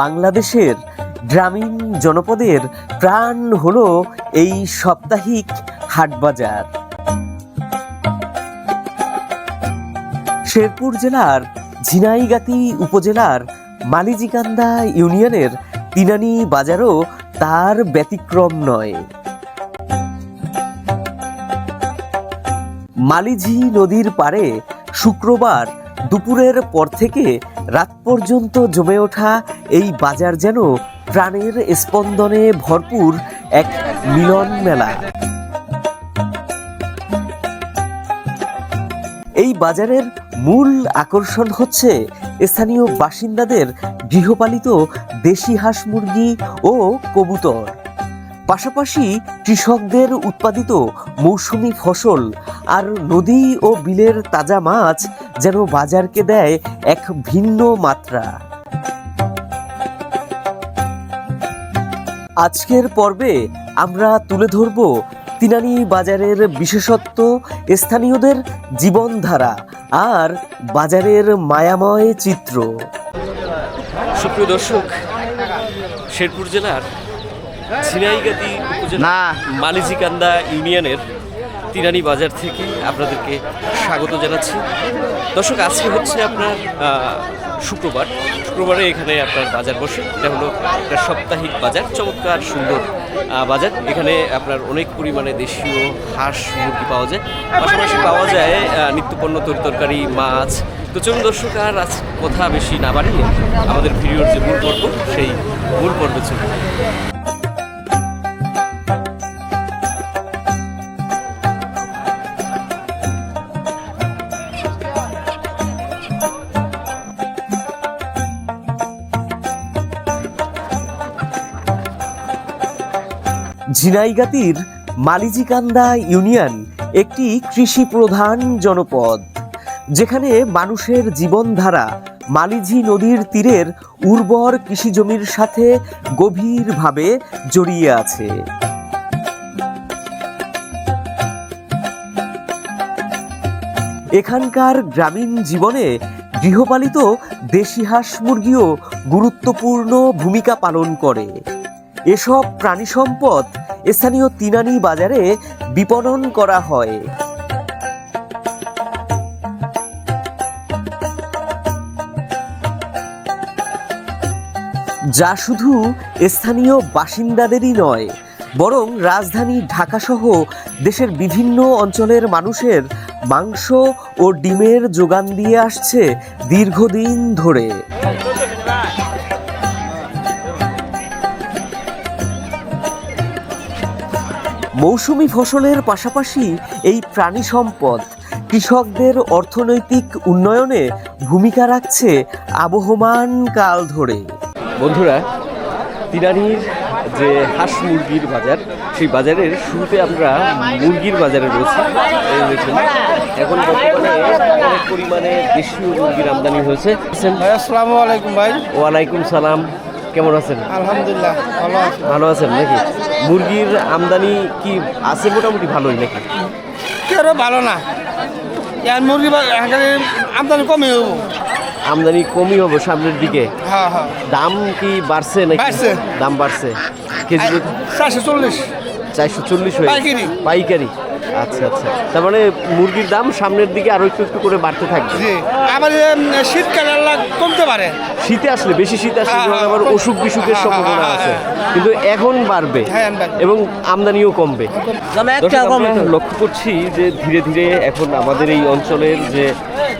বাংলাদেশের গ্রামীণ জনপদের প্রাণ হলো এই সাপ্তাহিক হাটবাজার। শেরপুর জেলার ঝিনাইগাতি উপজেলার মালিজিকান্দা ইউনিয়নের তিনানি বাজারও তার ব্যতিক্রম নয়। মালিঝি নদীর পাড়ে শুক্রবার দুপুরের পর থেকে রাত পর্যন্ত জমে ওঠা এই বাজার যেন প্রাণের স্পন্দনে ভরপুর এক মিলন মেলা। এই বাজারের মূল আকর্ষণ হচ্ছে স্থানীয় বাসিন্দাদের গৃহপালিত দেশি হাঁস মুরগি ও কবুতর। পাশাপাশি কৃষকদের উৎপাদিত মৌসুমি ফসল আর নদী ও বিলের তাজা মাছ যেন বাজারকে দেয় এক ভিন্ন মাত্রা। আজকের পর্বে আমরা তুলে ধরব তিনানি বাজারের বিশেষত্ব, স্থানীয়দের জীবনধারা আর বাজারের মায়াময় চিত্র। সুপ্রিয় দর্শক, শেরপুর জেলার ঝিনাইগাতি উপজেলা না। মালিজিকান্দা ইউনিয়নের তিরানি বাজার থেকে আপনাদেরকে স্বাগত জানাচ্ছি। দর্শক আজকে হচ্ছে আপনার শুক্রবার। শুক্রবারে এখানে আপনার বাজার বসে। এটা হলো একটা সাপ্তাহিক বাজার চমৎকার সুন্দর বাজার। এখানে আপনার অনেক পরিমাণে দেশীয় হাঁস মুরগি পাওয়া যায়। পাশাপাশি পাওয়া যায় নিত্যপণ্য তরকারি মাছ। তো চলুন দর্শক আর আজ কথা বেশি না বাড়িয়ে আমাদের ভিডিওর যে মূল পর্ব সেই মূল পর্বে চলুন। ঝিনাইগাতির মালিজিকান্দা ইউনিয়ন একটি কৃষি প্রধান জনপদ, যেখানে মানুষের জীবনধারা মালিঝি নদীর তীরের উর্বর কৃষি জমির সাথে গভীরভাবে জড়িয়ে আছে। এখানকার গ্রামীণ জীবনে গৃহপালিত দেশি হাঁস মুরগিও গুরুত্বপূর্ণ ভূমিকা পালন করে। এসব প্রাণী সম্পদ স্থানীয় তিনানি বাজারে বিপণন করা হয়। যা শুধু স্থানীয় বাসিন্দাদেরই নয়, বরং রাজধানী ঢাকাসহ দেশের বিভিন্ন অঞ্চলের মানুষের মাংস ও ডিমের যোগান দিয়ে আসছে দীর্ঘদিন ধরে। মৌসুমি ফসলের পাশাপাশি এই প্রাণী সম্পদ কৃষকদের অর্থনৈতিক উন্নয়নে ভূমিকা রাখছে আবহমান কাল ধরে। বন্ধুরা তিরানির যে হাঁস মুরগির বাজার সেই বাজারের শুরুতে আমরা মুরগির বাজারে রয়েছি। এখন বর্তমানে অনেক পরিমাণে দেশীয় মুরগির আমদানি হয়েছে। আসসালামু আলাইকুম ভাই। ওয়ালাইকুম সালাম। কেমন আছেন? আলহামদুলিল্লাহ ভালো আছি। ভালো আছেন নাকি? মুরগির আমদানি কি আছে মোটামুটি ভালোই নাকি? কেন ভালো না? মুরগি আমদানি কমে হব আমদানি কমই হবে সামনের দিকে। হ্যাঁ হ্যাঁ। দাম কি বাড়ছে নাকি। দাম বাড়ছে। কেজি চারশো চল্লিশ। চারশো চল্লিশ হয়ে পাইকারি। পাইকারি। আচ্ছা আচ্ছা। তার মানে মুরগির দাম সামনের দিকে আরও একটু একটু করে বাড়তে থাকবে। জি। আবার শীতকালে কমতে পারে। শীতে আসলে বেশি শীত আসলে হ্যাঁ, হ্যাঁ, আবার অসুখ বিসুখের হ্যাঁ, সম্ভাবনা আছে। কিন্তু হ্যাঁ, এখন বাড়বে। এবং আমদানিও কমবে। লক্ষ্য করছি যে ধীরে ধীরে এখন আমাদের এই অঞ্চলের যে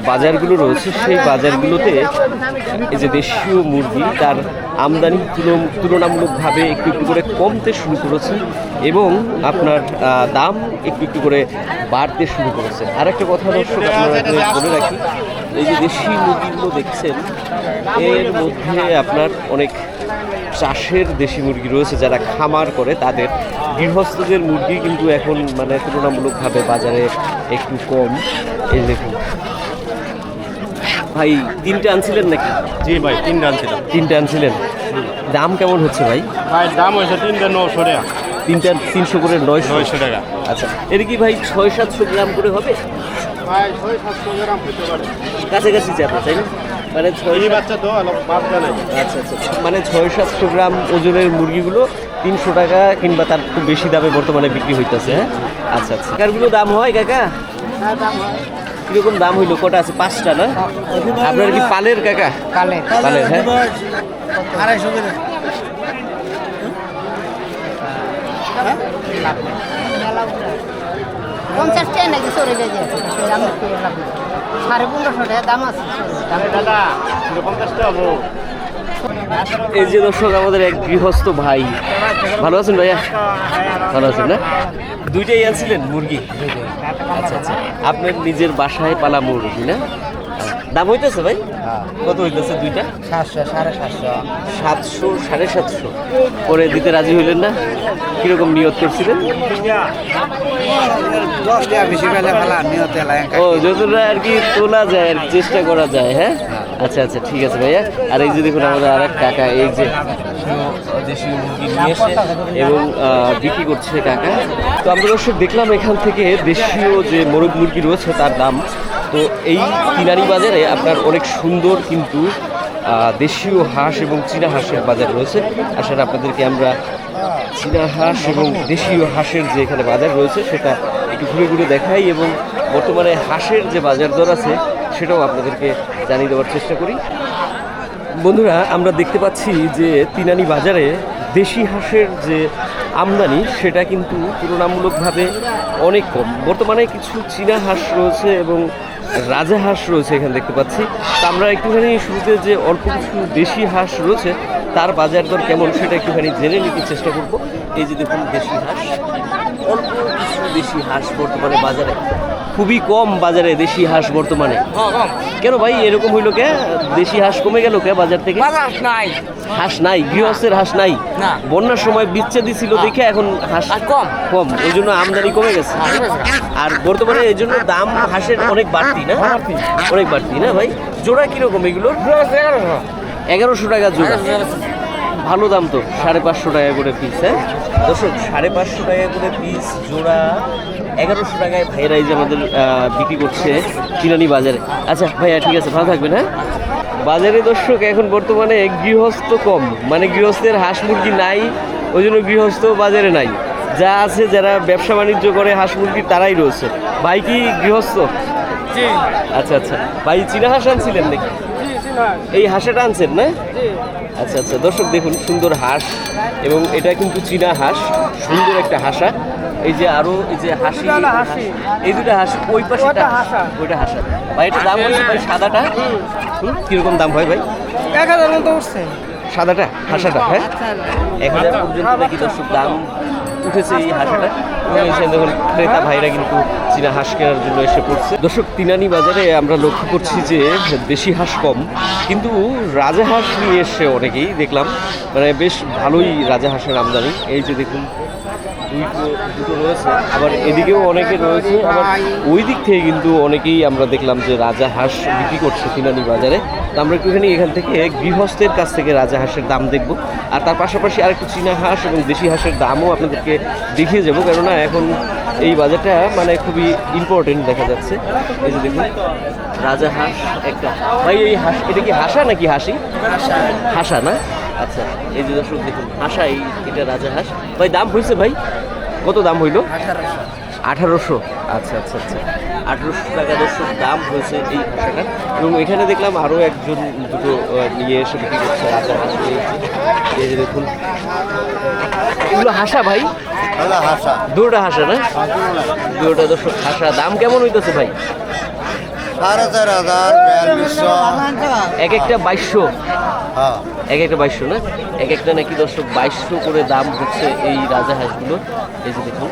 বাজারগুলো রয়েছে সেই বাজারগুলোতে এই যে দেশীয় মুরগি তার আমদানি তুলন- তুলনামূলকভাবে একটু একটু করে কমতে শুরু করেছে এবং আপনার দাম একটু একটু করে বাড়তে শুরু করেছে। আর একটা কথা দর্শক আপনাদের বলে রাখি এই যে দেশি মুরগিগুলো দেখছেন এর মধ্যে আপনার অনেক চাষের দেশি মুরগি রয়েছে যারা খামার করে তাদের। গৃহস্থদের মুরগি কিন্তু এখন মানে তুলনামূলকভাবে বাজারে একটু কম। এই দেখুন। ভাই তিনটে আনছিলেন নাকি? জি ভাই তিনটে আনছিলাম। তিনটে আনছিলেন। দাম কেমন হচ্ছে ভাই? ভাই দাম হয়েছে তিনটা নশো টাকা। তিনটা তিনশো করে নয়শো? নয়শো টাকা। আচ্ছা এটা কি ভাই ছয় সাতশো গ্রাম করে হবে? ভাই ছয় সাতশো গ্রাম হতে পারে। কাছাকাছি যাবে তাই না? মানে ছয় বাচ্চা তো নাই আচ্ছা আচ্ছা মানে ছয় সাতশো গ্রাম ওজনের মুরগিগুলো তিনশো টাকা কিংবা তার খুব বেশি দামে বর্তমানে বিক্রি হইতেছে হ্যাঁ? আচ্ছা আচ্ছা। কারগুলো দাম হয় কাকা? কীরকম দাম হইল? কটা আছে? পাঁচটা না? আপনার কি পালের কাকা? কালে পালের হ্যাঁ? আড়াইশো পঞ্চাশ টাকা নাকি? সরে যায় দাম। সাড়ে পনেরোশো টাকা আছে। দাদা পঞ্চাশটা হব? এই যে দর্শক আমাদের এক গৃহস্থ ভাই। ভালো আছেন ভাইয়া? ভালো আছেন না? দুইটাই আনছিলেন মুরগি? আচ্ছা আচ্ছা। আপনার নিজের বাসায় পালা মুরগি না? দাম হইতেছে ভাই? কত হইতেছে দুইটা? সাতশো সাড়ে সাতশো। সাতশো সাড়ে সাতশো। পরে দিতে রাজি হইলেন না? কীরকম নিয়ত করছিলেন? ও যতটা আর কি তোলা যায় আর চেষ্টা করা যায় হ্যাঁ। আচ্ছা আচ্ছা ঠিক আছে ভাইয়া। আর এই যে দেখুন, আমাদের আর এক কাকা, এই যে দেশীয়- মুরগি এবং বিক্রি করছে কাকা। তো আমরা দর্শক দেখলাম এখান থেকে দেশীয় যে মোরগ মুরগি রয়েছে তার দাম। তো এই কিনারি বাজারে আপনার অনেক সুন্দর কিন্তু দেশীয় হাঁস এবং চীনা হাঁসের বাজার রয়েছে। আসলে আপনাদেরকে আমরা চীনা হাঁস এবং দেশীয় হাঁসের যে এখানে বাজার রয়েছে, সেটা একটু ঘুরে ঘুরে দেখাই এবং বর্তমানে হাঁসের যে বাজার দর আছে, সেটাও আপনাদেরকে জানিয়ে দেওয়ার চেষ্টা করি। বন্ধুরা, আমরা দেখতে পাচ্ছি যে তিনানি বাজারে দেশি হাঁসের যে আমদানি, সেটা কিন্তু তুলনামূলকভাবে অনেক কম। বর্তমানে কিছু চীনা হাঁস রয়েছে এবং রাজা হাঁস রয়েছে এখানে দেখতে পাচ্ছি। তা আমরা একটুখানি শুরুতে যে অল্প কিছু দেশি হাঁস রয়েছে, তার বাজার দর কেমন সেটা একটুখানি জেনে নিতে চেষ্টা করব। এই যে দেখুন, দেশি হাঁস। অল্প দেশি হাঁস বর্তমানে বাজারে? খুবই কম বাজারে দেশি হাঁস বর্তমানে। কেন ভাই এরকম হইল কে? দেশি হাঁস কমে গেল কে বাজার থেকে? বাজার নাই। হাঁস নাই গৃহস্থের হাঁস নাই। বন্যার সময় বিচ্ছেদি ছিল দেখে এখন হাঁস কম। কম ওই জন্য আমদানি কমে গেছে। আর বর্তমানে এই জন্য দাম হাঁসের অনেক বাড়তি না? অনেক বাড়তি না ভাই? জোড়া কীরকম এগুলো এগারোশো। টাকা জোড়া। ভালো দাম তো সাড়ে পাঁচশো টাকা করে পিস হ্যাঁ? দর্শক সাড়ে পাঁচশো টাকা করে পিস জোড়া এগারোশো টাকায় ভাইয়েরা এই যে আমাদের বিক্রি করছে কিরানি বাজারে। আচ্ছা ভাইয়া ঠিক আছে ভালো থাকবেন হ্যাঁ? বাজারে দর্শক এখন বর্তমানে গৃহস্থ কম মানে গৃহস্থের হাঁস মুরগি নাই ওই জন্য গৃহস্থ বাজারে নাই। যা আছে যারা ব্যবসা বাণিজ্য করে হাঁস মুরগি তারাই রয়েছে। ভাই কি গৃহস্থ? আচ্ছা আচ্ছা। ভাই চীনা হাঁস আনছিলেন নাকি? এই হাঁসটা আনছেন না? আচ্ছা আচ্ছা দর্শক দেখুন সুন্দর হাঁস এবং এটা কিন্তু চীনা হাঁস সুন্দর একটা হাঁসা। এই যে আরও এই যে হাসি এই দুটো হাঁস ওই পাশে ওইটা হাঁসা। ভাই এটা দাম হচ্ছে ভাই সাদাটা? কীরকম দাম হয় ভাই? এক হাজার মতো উঠছে। সাদাটা? হাঁসাটা হ্যাঁ? এক হাজার পর্যন্ত নাকি দর্শক দাম উঠেছে এই হাঁসটা? এবং দেখুন, ক্রেতা ভাইরা কিন্তু চীনা হাঁস কেনার জন্য এসে পড়ছে। দর্শক, তিনানি বাজারে আমরা লক্ষ্য করছি যে দেশি হাঁস কম, কিন্তু রাজা হাঁস নিয়ে এসছে অনেকেই দেখলাম মানে বেশ ভালোই রাজা হাঁসের আমদানি। এই যে দেখুন দুটো রয়েছে। আবার এদিকেও অনেকে রয়েছে, আবার ওই দিক থেকে কিন্তু অনেকেই আমরা দেখলাম যে রাজা হাঁস বিক্রি করছে তিনানি বাজারে। তো আমরা একটুখানি এখান থেকে গৃহস্থের কাছ থেকে রাজা হাঁসের দাম দেখব। আর তার পাশাপাশি আরেকটু চীনা হাঁস এবং দেশি হাঁসের দামও আপনাদেরকে দেখিয়ে যাব। কেননা এখন এই বাজারটা মানে খুবই ইম্পর্টেন্ট দেখা যাচ্ছে। এই যে দেখুন রাজা হাঁস একটা। ভাই এই হাঁস এটা কি হাসা নাকি হাসি? হাসা। না? আচ্ছা এই যে দর্শক দেখুন হাসা এই এটা রাজা হাঁস। ভাই দাম হয়েছে ভাই? কত দাম হইল? আঠারোশো। আচ্ছা আচ্ছা আচ্ছা। আঠারোশো টাকা দর্শক দাম হয়েছে এই হাঁসাটার এবং এখানে দেখলাম আরও একজন দুটো নিয়ে এসে বিক্রি করছে রাজা এই যে- দেখুন। এগুলো হাসা ভাই? হাসা। দুটোটা হাসা না? দুটোটা দর্শক হাসা। দাম কেমন হইতেছে ভাই? সাড়ে চার হাজার এক একটা বাইশশো। হ্যাঁ। এক একটা বাইশশো না? এক একটা নাকি দর্শক বাইশশো করে দাম হচ্ছে এই রাজা হাঁসগুলো। এই যে দেখুন।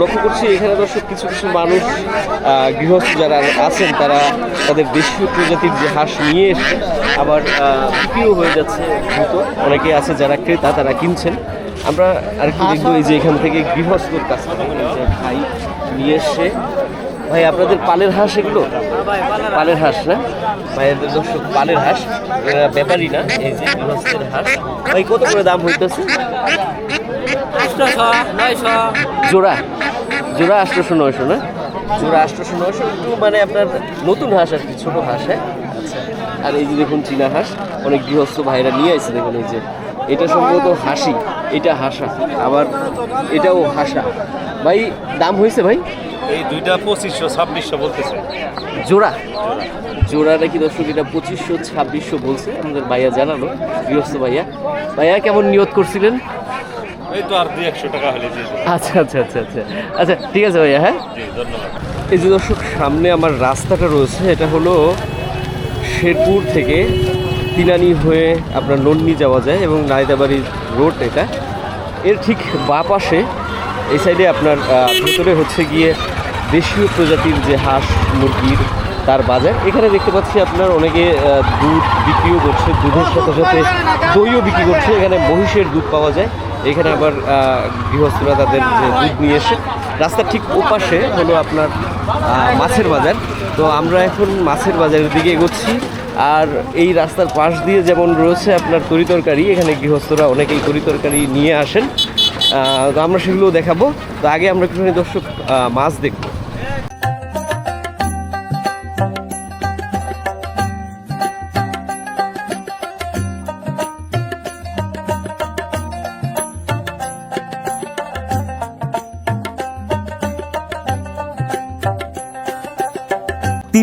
লক্ষ্য করছি এখানে দর্শক কিছু কিছু মানুষ গৃহস্থ যারা আছেন তারা তাদের দেশীয় প্রজাতির যে হাঁস নিয়ে এসে আবার বিক্রিও হয়ে যাচ্ছে দ্রুত। অনেকে আছে যারা ক্রেতা তারা কিনছেন। আমরা আরেকটু দেখব এই যে এখান থেকে গৃহস্থর কাছ থেকে ভাই নিয়ে এসে। ভাই আপনাদের পালের হাঁস এগুলো? পালের হাঁস না? ভাইয়াদের দর্শক পালের হাঁস। এরা ব্যাপারই না এই যে গৃহস্থের হাঁস। ভাই কত করে দাম হইতেছে? জোড়া? জোড়া আটশোশো নয়শো না? জোড়া আটশোশো নয়শো একটু মানে আপনার নতুন হাঁস আর কি ছোটো হাঁস হ্যাঁ? আচ্ছা। আর এই যে দেখুন চীনা হাঁস অনেক গৃহস্থ ভাইরা নিয়ে আসছে দেখুন এই যে। এটা সম্ভবত হাসি এটা হাসা আবার এটাও হাসা। ভাই দাম হয়েছে ভাই? এই দুইটা পঁচিশশো ছাব্বিশশো বলতেছে। জোড়া? জোড়া নাকি দর্শক এটা পঁচিশশো ছাব্বিশশো বলছে আমাদের ভাইয়া জানালো গৃহস্থ ভাইয়া। ভাইয়া কেমন নিয়ত করছিলেন? এই তো আর দুই একশো টাকা হলে আচ্ছা আচ্ছা আচ্ছা আচ্ছা। আচ্ছা ঠিক আছে ভাইয়া হ্যাঁ? ধন্যবাদ। এই যে দর্শক সামনে আমার রাস্তাটা রয়েছে এটা হলো শেরপুর থেকে তিনানি হয়ে আপনার নন্নি যাওয়া যায় এবং নাইদাবাড়ি রোড এটা। এর ঠিক বা পাশে এই সাইডে আপনার ভেতরে হচ্ছে গিয়ে দেশীয় প্রজাতির যে হাঁস মুরগির তার বাজার। এখানে দেখতে পাচ্ছি আপনার অনেকে দুধ বিক্রিও করছে দুধের সাথে সাথে দইও বিক্রি করছে। এখানে মহিষের দুধ পাওয়া যায়। এখানে আবার গৃহস্থরা তাদের যে দুধ নিয়ে এসে, রাস্তার ঠিক ওপাশে হলো আপনার মাছের বাজার। তো আমরা এখন মাছের বাজারের দিকে এগোচ্ছি। আর এই রাস্তার পাশ দিয়ে যেমন রয়েছে আপনার তরি তরকারি, এখানে গৃহস্থরা অনেকেই তরি তরকারি নিয়ে আসেন। তো আমরা সেগুলোও দেখাবো। তো আগে আমরা একটুখানি দর্শক মাছ দেখব।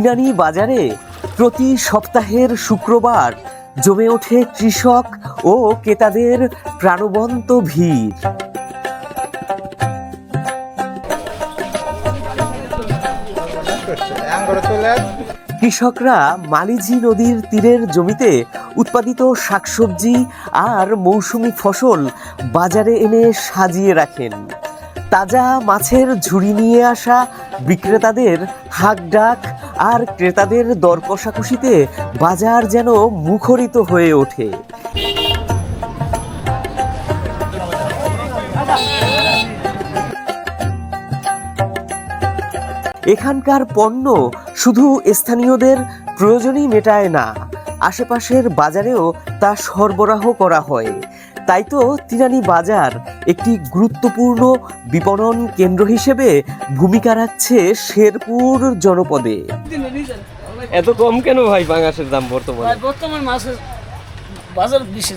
তিনানি বাজারে প্রতি সপ্তাহের শুক্রবার জমে ওঠে কৃষক ও ক্রেতাদের প্রাণবন্ত ভিড়। কৃষকরা মালিঝি নদীর তীরের জমিতে উৎপাদিত শাকসবজি আর মৌসুমি ফসল বাজারে এনে সাজিয়ে রাখেন। তাজা মাছের ঝুড়ি নিয়ে আসা বিক্রেতাদের হাক ডাক আর ক্রেতাদের দর কষাকষিতে বাজার যেন মুখরিত হয়ে ওঠে। এখানকার পণ্য শুধু স্থানীয়দের প্রয়োজনই মেটায় না, আশেপাশের বাজারেও তা সরবরাহ করা হয়। তাই তো তিরানি বাজার একটি গুরুত্বপূর্ণ বিপণন কেন্দ্র হিসেবে ভূমিকা রাখছে শেরপুর জনপদে। এত কম কেন ভাই বাংলাদেশের দাম বর্তমানে? মাছের বাজার বেশি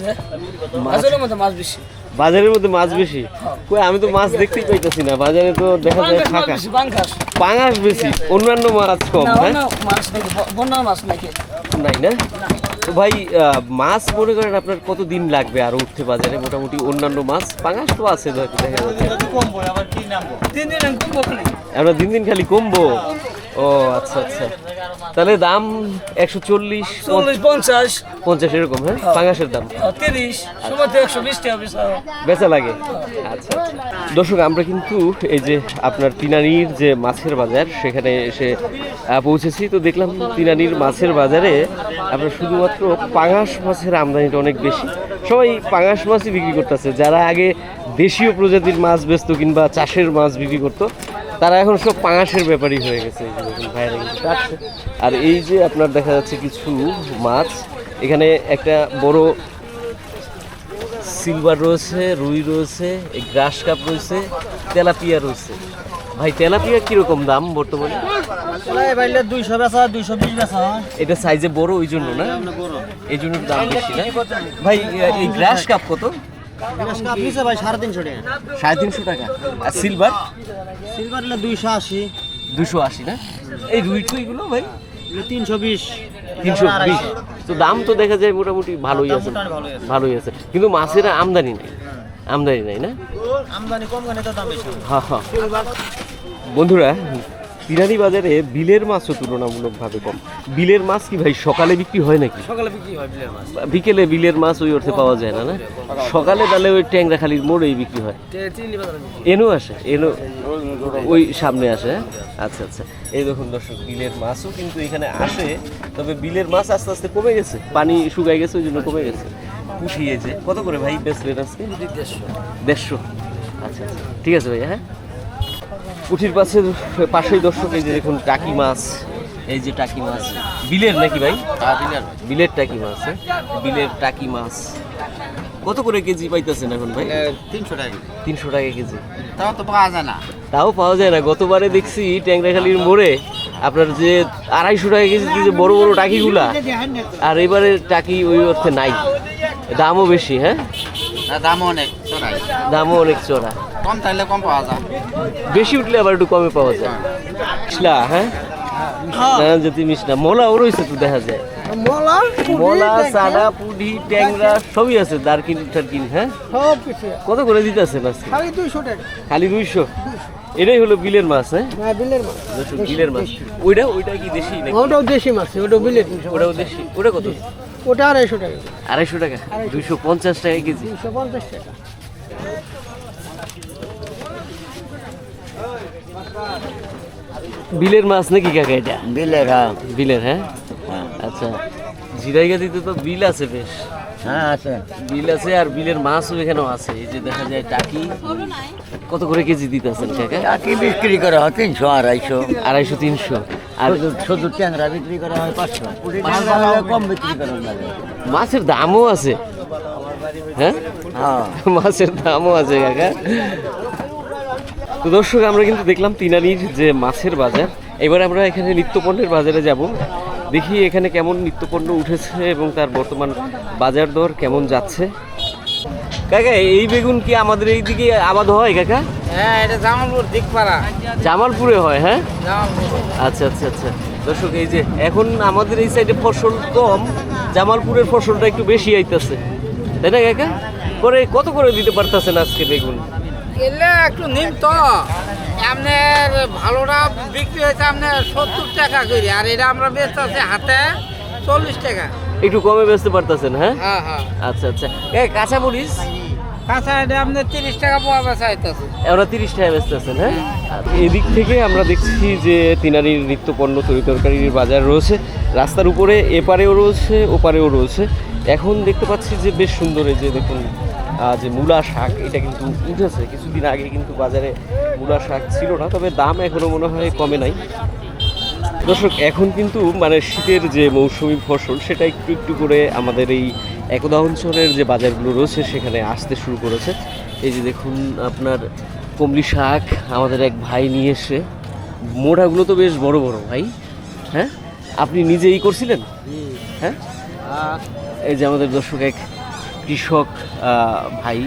বাজারের মধ্যে মাছ বেশি। বাজারের মধ্যে মাছ বেশি? কই আমি তো মাছ দেখতেই পাইতেছি না। বাজারে তো দেখা যায় ফাঁকা। বেশি পাঙাশ বেশি অন্যান্য মাছ কম হ্যাঁ? মাছ নাকি বন্যার মাছ নাকি। নাই না। তো ভাই আহ, মাছ মনে করেন আপনার কত দিন লাগবে আর উঠতে বাজারে? মোটামুটি অন্যান্য মাছ পাঙাশ তো আছে দেখা যাচ্ছে। আমরা দিন দিন খালি কমবো। ও আচ্ছা আচ্ছা। তাহলে দাম একশো চল্লিশ চল্লিশ পঞ্চাশ। পঞ্চাশ এরকম হ্যাঁ? পাঙাশের দাম। তিরিশ। সময় একশো বিশ টাকা বেচা লাগে। আচ্ছা আচ্ছা। দর্শক আমরা কিন্তু এই যে আপনার তিনানির যে মাছের বাজার সেখানে এসে পৌঁছেছি। তো দেখলাম তিনানির মাছের বাজারে আপনার শুধুমাত্র পাঙাশ মাছের আমদানিটা অনেক বেশি। সবাই পাঙাশ মাছই বিক্রি করতেছে। যারা আগে দেশীয় প্রজাতির মাছ বেচতো কিংবা চাষের মাছ বিক্রি করতো তারা এখন সব পাঙাশের ব্যাপারই হয়ে গেছে এই ভাইরা কিন্তু কাটছে। আর এই যে আপনার দেখা যাচ্ছে কিছু মাছ এখানে একটা বড় সিলভার রয়েছে রুই রয়েছে গ্রাস কাপ রয়েছে তেলাপিয়া রয়েছে। ভাই তেলাপিয়া কীরকম দাম বর্তমানে? দুইশো বেচা দুইশো বিশ বেচা এটা সাইজে বড় ওই জন্য না? এই জন্য দাম বেশি না? ভাই এই গ্রাস কাপ কত? ভাই সাড়ে তিনশো টাকা। সাড়ে তিনশো টাকা। আর সিলভার সিলভার হলে দুইশো আশি। দুশো আশি না? এই রুই টুইগুলো ভাই? তিনশো বিশ। তিনশো বিশ। তো দাম তো দেখা যায় মোটামুটি ভালোই আছে। ভালোই আছে। কিন্তু মাছের আমদানি নেই। আমদানি নাই না? আমদানি কম তো দাম বেশি হ্যাঁ হ্যাঁ। বন্ধুরা তিরানি বাজারে বিলের মাছও তুলনামূলকভাবে কম। বিলের মাছ কি ভাই সকালে বিক্রি হয় নাকি? সকালে বিক্রি হয় বিলের মাছ। বিকেলে বিলের মাছ ওই অর্থে পাওয়া যায় না না? সকালে তাহলে ওই ট্যাংরা খালির মোড়েই বিক্রি হয়। এনো আসে এনো ওই সামনে আসে হ্যাঁ? আচ্ছা আচ্ছা। এই দেখুন দর্শক বিলের মাছও কিন্তু এখানে আসে তবে বিলের মাছ আস্তে আস্তে কমে গেছে পানি শুকাই গেছে ওই জন্য কমে গেছে। পুষিয়েছে কত করে ভাই বেচলেন আজকে? দেড়শো। আচ্ছা আচ্ছা। ঠিক আছে ভাইয়া হ্যাঁ? পুঠির পাশে পাশেই দর্শক এই যে দেখুন টাকি মাছ এই যে টাকি মাছ। বিলের নাকি ভাই? বিলের। বিলের টাকি মাছ হ্যাঁ? বিলের টাকি মাছ। কত করে কেজি পাইতেছেন এখন ভাই? তিনশো টাকা তিনশো টাকা কেজি। তাও তো পাওয়া যায় না। তাও পাওয়া যায় না। গতবারে দেখছি ট্যাংরাখালির মোড়ে আপনার যে আড়াইশো টাকা কেজি যে বড় বড় টাকিগুলা আর এবারে টাকি ওই অর্থে নাই। দামও বেশি হ্যাঁ? দামও অনেক চড়াই। দামও অনেক চড়া। কম চাইলে কম পাওয়া যায়। বেশি উঠলে আবার একটু কমে পাওয়া যায়। মিশলা হ্যাঁ? নানান জাতি মিশলা মোলাও রয়েছে তো দেখা যায়। মলা মোলা সাদা পুডি ট্যাংরা সবই আছে দারকিন টারকিন হ্যাঁ? সব কিছু। কত করে দিতেছেন আজকে খালি দুইশো টাকা। খালি দুইশো? এটাই হলো বিলের মাছ হ্যাঁ? হ্যাঁ বিলের মাছ। বিলের মাছ। ওইটা ওইটা কি দেশি নাকি? ওটাও দেশি মাছ ওটাও বিলের ওটাও দেশি। ওটা কত? ওটা আড়াইশো টাকা? আড়াইশো টাকা। দুইশো পঞ্চাশ টাকা কেজি। দুইশো পঞ্চাশ টাকা। বিলের মাছ নাকি কাকা এটা? বিলের হ্যাঁ। বিলের হ্যাঁ? আচ্ছা। জিরাইগাতিতে তো বিল আছে বেশ। হ্যাঁ আছে। বিল আছে আর বিলের মাছও এখানেও আছে। এই যে দেখা যায় টাকি। কত করে কেজি দিতেছেন কাকা? টাকি বিক্রি করা হয় তিনশো আড়াইশো। আড়াইশো তিনশো। আর শুধু ট্যাংরা বিক্রি করা হয় পাঁচশো। কম বিক্রি করা মাছের দামও আছে। হ্যাঁ? হ্যাঁ। মাছের দামও আছে কাকা। তো দর্শক আমরা কিন্তু দেখলাম তিনানির যে মাছের বাজার। এবার আমরা এখানে নিত্যপণ্যের বাজারে যাব। দেখি এখানে কেমন নিত্যপণ্য উঠেছে এবং তার বর্তমান বাজার দর কেমন যাচ্ছে। কাকা এই বেগুন কি আমাদের এই দিকে আবাদ হয় কাকা? হ্যাঁ এটা জামালপুর দিকপাড়া। জামালপুরে হয় হ্যাঁ? আচ্ছা আচ্ছা আচ্ছা। দর্শক এই যে এখন আমাদের এই সাইডে ফসল কম জামালপুরের ফসলটা একটু বেশি আইতেছে। তাই না কাকা? করে কত করে দিতে পারতেছেন আজকে বেগুন? এলে একটু নিম তো আপনার ভালোটা বিক্রি হয়েছে আপনার সত্তর টাকা করে আর এটা আমরা বেচতে আছি হাতে চল্লিশ টাকা। একটু কমে বেচতে পারতেছেন হ্যাঁ? হ্যাঁ হ্যাঁ। আচ্ছা আচ্ছা। এ কাঁচা মরিচ? কাঁচা এটা আপনার তিরিশ টাকা পোয়া বেচা হইতেছে। আমরা তিরিশ টাকা বেচতেছেন হ্যাঁ? এদিক থেকে আমরা দেখছি যে তিনারির নিত্যপণ্য তরি তরকারির বাজার রয়েছে। রাস্তার উপরে এপারেও রয়েছে ওপারেও রয়েছে। এখন দেখতে পাচ্ছি যে বেশ সুন্দর এই যে দেখুন যে মূলা শাক এটা কিন্তু উঠেছে। কিছুদিন আগে কিন্তু বাজারে মূলা শাক ছিল না তবে দাম এখনও মনে হয় কমে নাই। দর্শক এখন কিন্তু মানে শীতের যে মৌসুমি ফসল সেটা একটু একটু করে আমাদের এই একদা অঞ্চলের যে বাজারগুলো রয়েছে সেখানে আসতে শুরু করেছে। এই যে দেখুন আপনার কমলি শাক আমাদের এক ভাই নিয়ে এসে মোড়াগুলো তো বেশ বড় বড় ভাই হ্যাঁ? আপনি নিজেই করছিলেন? হ্যাঁ? এই যে আমাদের দর্শক এক কৃষক ভাই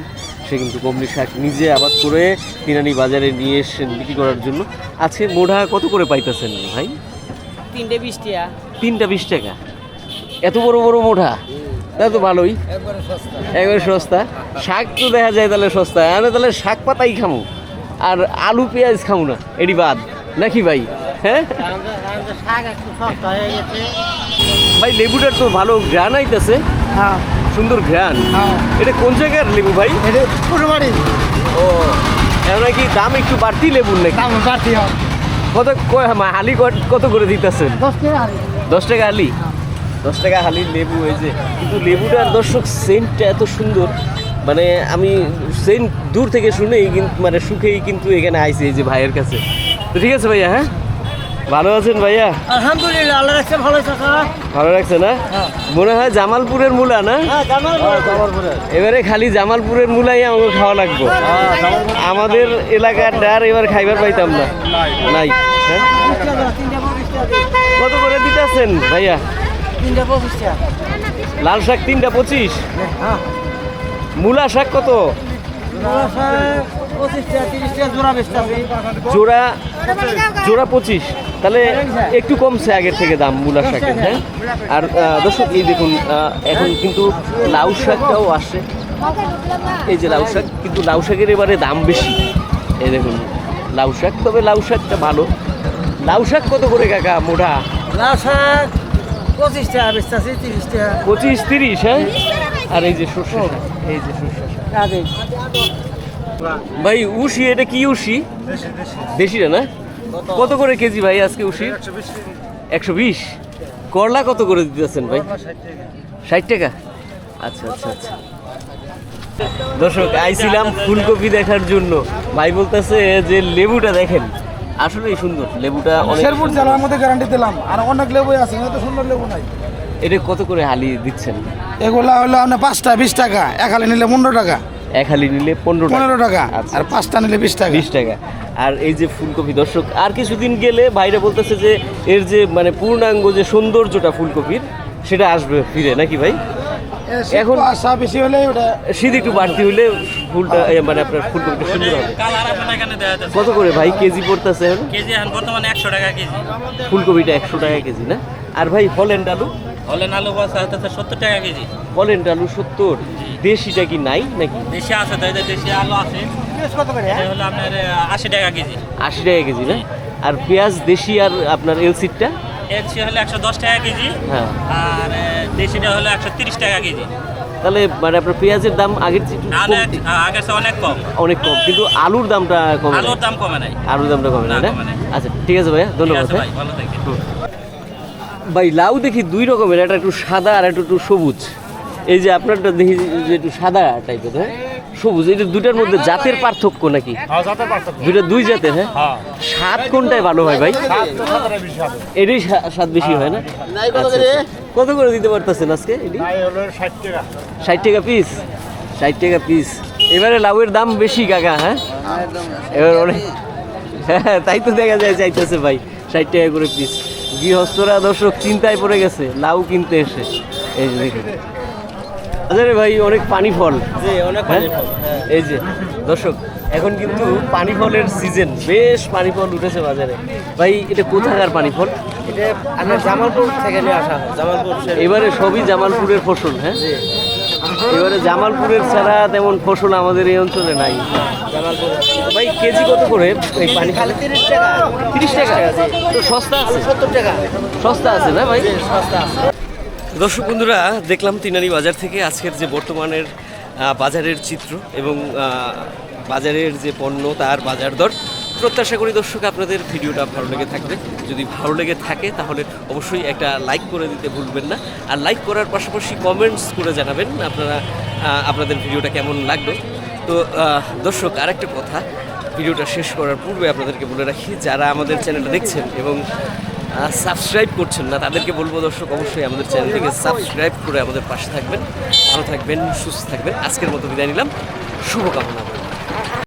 সে কিন্তু কমলি শাক নিজে আবাদ করে তিনানি বাজারে নিয়ে এসেছেন বিক্রি করার জন্য। আজকে মোড়া কত করে পাইতেছেন ভাই? তিনটে বিশ টাকা। তিনটা বিশ টাকা। এত বড় বড় মোটা তা তো ভালোই। একবারে সস্তা। শাক তো দেখা যায় তাহলে সস্তা। আমি তাহলে শাক পাতাই খামু। আর আলু পেঁয়াজ খামু না। এটি বাদ। নাকি ভাই? হ্যাঁ? শাক একটু সস্তা হয়ে গেছে। ভাই লেবুটার তো ভালো গ্রান আইতেছে। হ্যাঁ। সুন্দর ঘ্রাণ হ্যাঁ। এটা কোন জায়গার লেবু ভাই? এটা ও এখন নাকি দাম একটু বাড়তি লেবুর নাকি? দাম বাড়তি কত হালি কত- করে দিতেছেন? দশ টাকা হারি দশ টাকা হালি? দশ টাকা হালির লেবু এই যে। কিন্তু লেবুটার দর্শক সেন্টটা এত সুন্দর। মানে আমি সেন্ট দূর থেকে শুনেই কিন্তু মানে সুখেই কিন্তু এখানে আইছি এই যে ভাইয়ের কাছে। তো ঠিক আছে ভাইয়া হ্যাঁ? ভালো আছেন ভাইয়া? আলহামদুলিল্লাহ আল্লাহ রাখছে ভালো চাচা ভালো লাগছে না? মনে হয় জামালপুরের মূলা না? হ্যাঁ এবারে খালি জামালপুরের মূলাই আমাকে খাওয়া লাগবে। আমাদের এলাকার ডার এবার খাইবার পাইতাম না। নাই। হ্যাঁ? কত করে দিতেছেন ভাইয়া? তিনটা লাল শাক তিনটা পঁচিশ? হ্যাঁ। মূলা শাক কত? তিরিশ টাকা জোড়া জোড়া পঁচিশ। তাহলে একটু কমছে আগের থেকে দাম মূলা শাকের হ্যাঁ? আর দর্শক এই দেখুন এখন কিন্তু লাউ শাকটাও আসে। এই যে লাউ শাক কিন্তু লাউ শাকের এবারে দাম বেশি। এই দেখুন লাউ শাক তবে লাউ শাকটা ভালো। লাউ শাক কত করে কাকা মোটা? লাল শাক পঁচিশ টাকা বেচতে আছে তিরিশ টাকা পঁচিশ তিরিশ হ্যাঁ? আর এই যে শাক, এই যে। আগে ভাই উশি এটা কি উশি দেশিটা না? কত? করে কেজি ভাই আজকে উশি একশো বিশ করলা কত করে দিতেছেন ভাই? ষাট টাকা। আচ্ছা আচ্ছা আচ্ছা। দর্শক আইছিলাম ফুলকপি দেখার জন্য। ভাই বলতেছে যে লেবুটা দেখেন। আসলেই সুন্দর। লেবুটা অনেক শেরপুর জেলার মধ্যে গ্যারান্টি দিলাম। আর অনেক লেবু আছে এত সুন্দর লেবু নাই। এটা কত করে হালি দিচ্ছেন? এগুলা হলো আপনার পাঁচটা বিশ টাকা। এক হালি নিলে পনেরো টাকা। এক হালি নিলে পনেরো পনেরো টাকা আচ্ছা। আর পাঁচটা নিলে বিশ টাকা। বিশ টাকা। আর এই যে ফুলকপি দর্শক আর কিছুদিন গেলে বাইরে বলতেছে যে এর যে মানে পূর্ণাঙ্গ যে সৌন্দর্যটা ফুলকপির সেটা আসবে ফিরে নাকি ভাই? এখন আশা বেশি হলে ওটা শীত একটু বাড়তি হলে ফুলটা মানে আপনার ফুলকপিটা সুন্দর হবে। কত করে ভাই কেজি পড়তেছে এখন? কেজি এখন বর্তমানে একশো টাকা কেজি। ফুলকপিটা একশো টাকা কেজি না? আর ভাই হল্যান্ড আলু? হলেন আলু বসা হচ্ছে সত্তর টাকা কেজি। হল্যান্ড আলু সত্তর। দেশিটা কি নাই নাকি? দেশি আছে তো এদের দেশি আলু আছে। হলো আপনার আশি টাকা কেজি। আশি টাকা কেজি না? আর পেঁয়াজ দেশি আর আপনার এলসিটটা এলসি হলো একশো দশ টাকা কেজি হ্যাঁ। আর দেশিটা হলো একশো তিরিশ টাকা কেজি। তাহলে মানে আপনার পেঁয়াজের দাম আগের চেয়ে একটু অনেক আগের অনেক কম। অনেক কম কিন্তু আলুর দামটা কমে আলুর। দাম কমে নাই। আলুর দামটা কমে না, নাই না? আচ্ছা ঠিক আছে ভাইয়া ধন্যবাদ আছে হ্যাঁ। ভাই ভালো থাকবেন ভাই লাউ দেখি দুই রকমের একটা একটু সাদা আর একটা একটু সবুজ। এই যে আপনারটা দেখি যে একটু সাদা টাইপের হ্যাঁ? সবুজ এই যে দুটার মধ্যে জাতের পার্থক্য নাকি? দুইটা দুই জাতের হ্যাঁ? স্বাদ কোনটায় ভালো হয় ভাই? এটাই স্বা- স্বাদ বেশি হয় না? আচ্ছা, আচ্ছা। কত করে দিতে পারতেছেন আজকে এটি? ষাট টাকা। পিস ষাট টাকা পিস এবারে লাউয়ের দাম বেশি কাকা হ্যাঁ? এবার অনেক হ্যাঁ তাই তো দেখা যায় চাইতেছে ভাই ষাট টাকা করে পিস গৃহস্থরা দর্শক চিন্তায় পড়ে গেছে লাউ কিনতে এসে। এই যে দেখুন। বাজারে ভাই অনেক পানি ফল। অনেক এই যে দর্শক এখন কিন্তু পানি ফলের সিজন। বেশ পানি ফল উঠেছে বাজারে। ভাই এটা কোথাকার পানি ফল? এটা জামালপুর থেকে নিয়ে আসা হয় জামালপুর এবারে সবই জামালপুরের ফসল হ্যাঁ? এবারে জামালপুরের ছাড়া তেমন ফসল আমাদের এই অঞ্চলে নাই। ভাই কেজি কত করে এই পানি? তিরিশ টাকা। তিরিশ টাকা? তো সস্তা আছে? সত্তর টাকা। সস্তা আছে না ভাই? সস্তা দর্শক বন্ধুরা দেখলাম তিনারি বাজার থেকে আজকের যে বর্তমানের বাজারের চিত্র এবং বাজারের যে পণ্য তার বাজার দর। প্রত্যাশা করি দর্শক, আপনাদের ভিডিওটা ভালো লেগে থাকবে। যদি ভালো লেগে থাকে, তাহলে অবশ্যই একটা লাইক করে দিতে ভুলবেন না। আর লাইক করার পাশাপাশি কমেন্টস করে জানাবেন আপনারা আপনাদের ভিডিওটা কেমন লাগল। তো দর্শক, আরেকটা কথা, ভিডিওটা শেষ করার পূর্বে আপনাদেরকে বলে রাখি, যারা আমাদের চ্যানেলটা দেখছেন এবং সাবস্ক্রাইব করছেন না, তাদেরকে বলব দর্শক, অবশ্যই আমাদের চ্যানেলটিকে সাবস্ক্রাইব করে আমাদের পাশে থাকবেন। ভালো থাকবেন, সুস্থ থাকবেন। আজকের মতো বিদায় নিলাম। শুভকামনা।